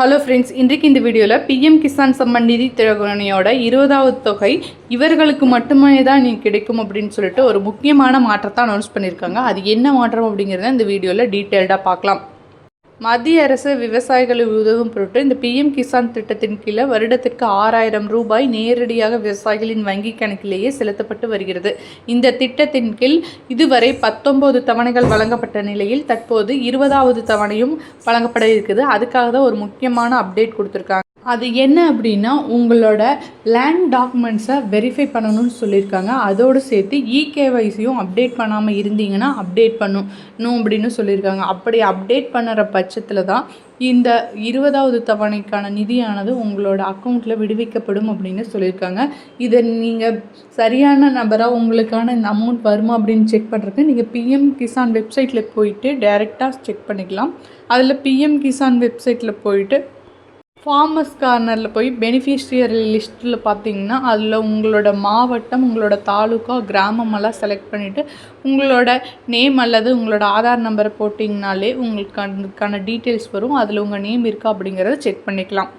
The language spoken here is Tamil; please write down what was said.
ஹலோ ஃப்ரெண்ட்ஸ் இன்றைக்கு இந்த வீடியோவில் பிஎம் கிசான் சம்மன் நிதி திட்டயோட இருபதாவது தொகை இவர்களுக்கு மட்டுமே தான் நீ கிடைக்கும் அப்படின்னு சொல்லிட்டு ஒரு முக்கியமான மாற்றத்தை அனௌன்ஸ் பண்ணியிருக்காங்க. அது என்ன மாற்றம் அப்படிங்கிறத இந்த வீடியோவில் டீட்டெயில்டாக பார்க்கலாம். மத்திய அரசு விவசாயிகளை உதவும் பொருட்டு இந்த பிஎம் கிசான் திட்டத்தின் கீழே வருடத்திற்கு ஆறாயிரம் ரூபாய் நேரடியாக விவசாயிகளின் வங்கி கணக்கிலேயே செலுத்தப்பட்டு வருகிறது. இந்த திட்டத்தின் கீழ் இதுவரை பத்தொன்பது தவணைகள் வழங்கப்பட்ட நிலையில் தற்போது இருபதாவது தவணையும் வழங்கப்பட இருக்குது அதுக்காக தான் ஒரு முக்கியமான அப்டேட் கொடுத்துருக்காங்க. அது என்ன அப்படின்னா உங்களோட லேண்ட் டாக்குமெண்ட்ஸை வெரிஃபை பண்ணணும்னு சொல்லியிருக்காங்க. அதோடு சேர்த்து இகேவைசியும் அப்டேட் பண்ணாமல் இருந்தீங்கன்னா அப்டேட் பண்ணணும் அப்படின்னு சொல்லியிருக்காங்க. அப்படி அப்டேட் பண்ணுற பட்சத்தில் தான் இந்த இருபதாவது தவணைக்கான நிதியானது உங்களோட அக்கௌண்ட்டில் விடுவிக்கப்படும் அப்படின்னு சொல்லியிருக்காங்க. இதை நீங்கள் சரியான நபராக உங்களுக்கான இந்த அமௌண்ட் வருமா அப்படின்னு செக் பண்ணுறதுக்கு நீங்கள் பிஎம் கிசான் வெப்சைட்டில் போயிட்டு டைரெக்டாக செக் பண்ணிக்கலாம். அதில் பிஎம் கிசான் வெப்சைட்டில் போயிட்டு ஃபார்மர்ஸ் கார்னரில் போய் பெனிஃபிஷியரி லிஸ்ட்டில் பார்த்தீங்கன்னா அதில் உங்களோட மாவட்டம் உங்களோட தாலுக்கா கிராமம் எல்லாம் செலக்ட் பண்ணிவிட்டு உங்களோட நேம் அல்லது உங்களோட ஆதார் நம்பரை போட்டிங்கனாலே உங்களுக்கு அதுக்கான டீட்டெயில்ஸ் வரும். அதில் உங்கள் நேம் இருக்கா அப்படிங்கிறத செக் பண்ணிக்கலாம்.